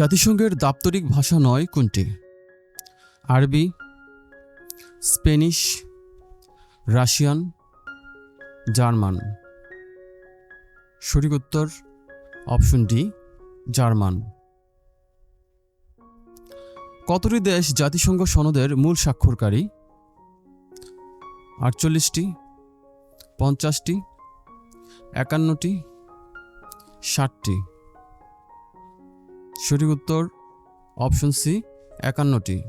জাতিসংঘের দাপ্তরিক ভাষা নয় কোনটি? আরবি স্পেনিশ রাশিয়ান, জার্মান। সঠিক উত্তর অপশন ডি, জার্মান। কতটি দেশ জাতিসংঘ সনদের মূল স্বাক্ষরকারী? আটচল্লিশটি, পঞ্চাশটি, একান্নটি, ষাটটি। সঠিক উত্তর অপশন সি, একান্নটি।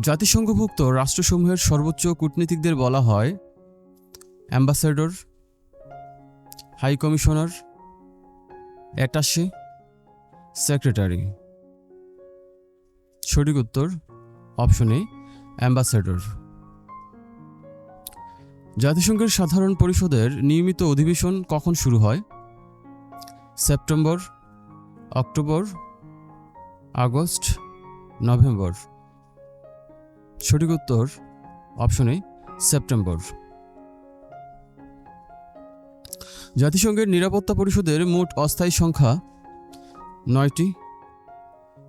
জাতিসংঘভুক্ত রাষ্ট্রসমূহের সর্বোচ্চ কূটনীতিকদের বলা হয় ambassador, high commissioner, attache, secretary. সঠিক উত্তর অপশন এ, অ্যাম্বাসেডর। জাতিসংঘের সাধারণ পরিষদের নিয়মিত অধিবেশন কখন শুরু হয়? September October, August, November. সঠিক উত্তর অপশনে সেপ্টেম্বর। জাতিসংঘের নিরাপত্তা পরিষদের মোট অস্থায়ী সংখ্যা নয়টি,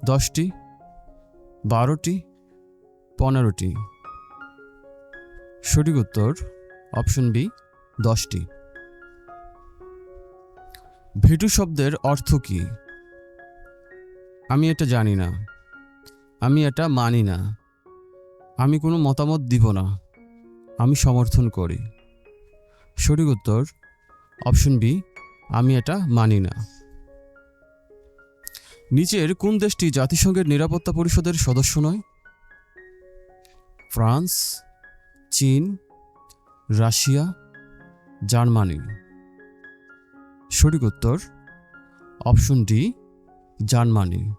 দশটি, বারোটি, পনেরোটি। সঠিক উত্তর অপশন বি, দশটি। ভেটু শব্দের অর্থ কী? আমি এটা জানি না। আমি এটা মানি না। আমি কোনো মতামত দিব না। আমি সমর্থন করি। সঠিক উত্তর, অপশন বি, আমি এটা মানি না। নিচের কোন দেশটি জাতিসংঘের নিরাপত্তা পরিষদের সদস্য নয়? ফ্রান্স, চীন, রাশিয়া, জার্মানি। সঠিক উত্তর, অপশন ডি জার্মানি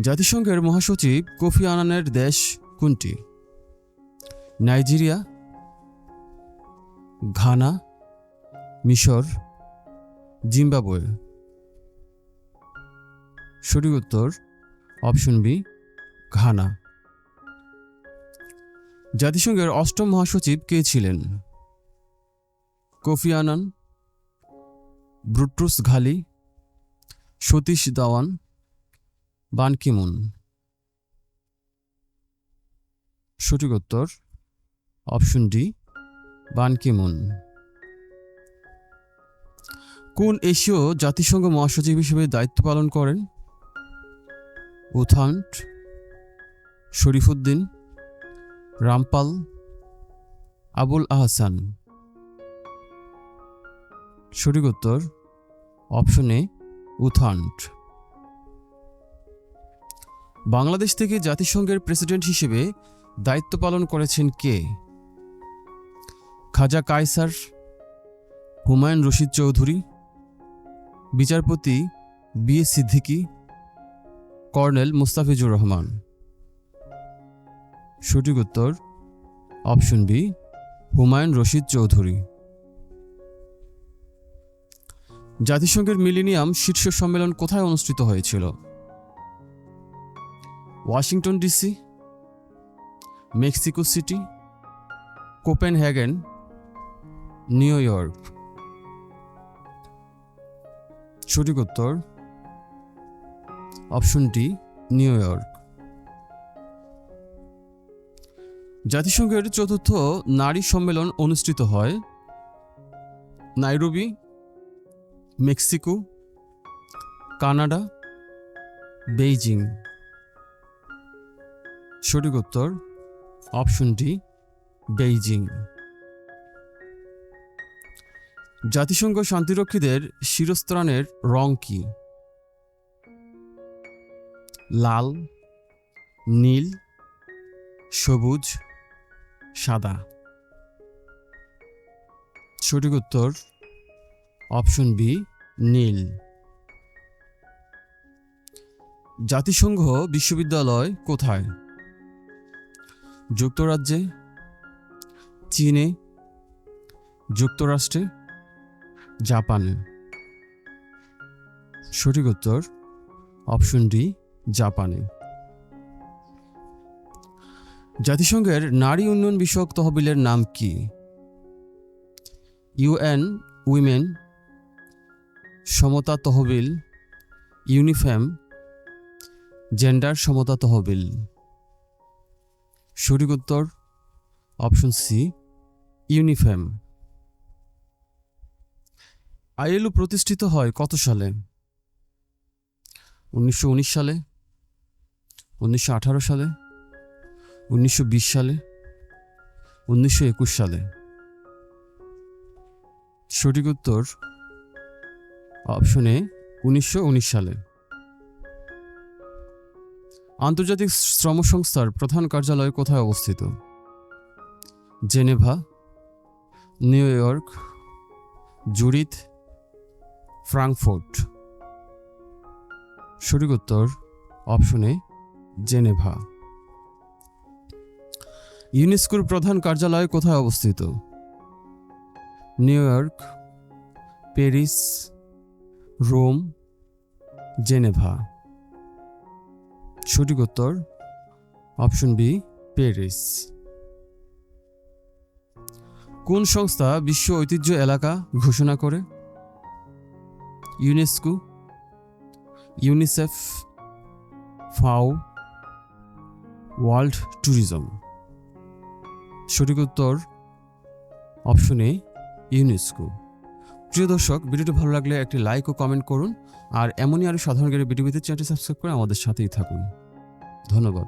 জাতিসংঘের মহাসচিব কোফি আনানের দেশ কোনটি? নাইজেরিয়া, ঘানা, মিশর, জিম্বাবুয়ে। সঠিক উত্তর অপশন বি, ঘানা। জাতিসংঘের অষ্টম মহাসচিব কে ছিলেন? কোফি আনান ব্রুট্রুস ঘালি, সতীশ দাওয়ান বান কিমুন সঠিক উত্তর, অপশন ডি বান কিমুন কোন এশীয় জাতিসংঘ মহাসচিব হিসেবে দায়িত্ব পালন করেন? U Thant Sharifuddin, Rampal, Abul Ahsan. সঠিক উত্তর অপশন এ উথান্ট। বাংলাদেশ থেকে জাতিসংঘের প্রেসিডেন্ট হিসেবে দায়িত্ব পালন করেছেন কে? খাজা কায়সার, হুমায়ুন রশিদ চৌধুরী, বিচারপতি B S Siddiqui, colonel Mustafizur Rahman. সঠিক উত্তর অপশন বি হুমায়ুন রশিদ চৌধুরী। জাতিসংঘের মিলেনিয়াম শীর্ষ সম্মেলন কোথায় অনুষ্ঠিত হয়েছিল? Washington DC, Mexico City Copenhagen New York. সঠিক উত্তর, অপশন ডি, নিউ ইয়র্ক। জাতিসংঘের চতুর্থ নারী সম্মেলন অনুষ্ঠিত হয় নাইরোবি মেক্সিকো, কানাডা, বেইজিং। সঠিক উত্তর, অপশন ডি, বেইজিং। জাতিসংঘ শান্তিরক্ষীদের শিরস্ত্রাণের রং কি? লাল, নীল, সবুজ, সাদা। সঠিক উত্তর অপশন বি, নীল। জাতিসংঘ বিশ্ববিদ্যালয় কোথায়? যুক্তরাজ্যে, চীনে, যুক্তরাষ্ট্রে, জাপানে। সঠিক উত্তর, অপশন ডি, জাপানে। জাতিসংঘের নারী উন্নয়ন বিষয়ক তহবিলের নাম কি? ইউএন উইমেন সমতা তহবিল, ইউনিফ্যাম, জেন্ডার সমতা তহবিল। সঠিক উত্তর, অপশন সি, ইউনিফ্যাম। আইএলও প্রতিষ্ঠিত হয় কত সালে? উনিশশো উনিশ সালে, উনিশশো আঠারো সালে, উনিশশো বিশ সালে, উনিশশো একুশ সালে। সঠিক উত্তর অপশনে উনিশশো উনিশ সালে। আন্তর্জাতিক শ্রম সংস্থার প্রধান কার্যালয় কোথায় অবস্থিত? Geneva, New York Zurich Frankfurt. সঠিক উত্তর, অপশনে জেনেভা। ইউনেস্কোর প্রধান কার্যালয় কোথায় অবস্থিত? New York, Paris Rome, Geneva. সঠিক উত্তর, অপশন বি, প্যারিস। কোন সংস্থা বিশ্ব ঐতিহ্য এলাকা ঘোষণা করে? UNESCO, UNICEF, FAO, world tourism. সঠিক উত্তর, অপশন এ, ইউনেস্কো। প্রিয় দর্শক, ভিডিওটি ভালো লাগলে একটি লাইক ও কমেন্ট করুন, আর এমনই আরও সাধারণ গাড়ি ভিডিও পেতে চ্যানেলটি সাবস্ক্রাইব করে আমাদের সাথেই থাকুন। ধন্যবাদ।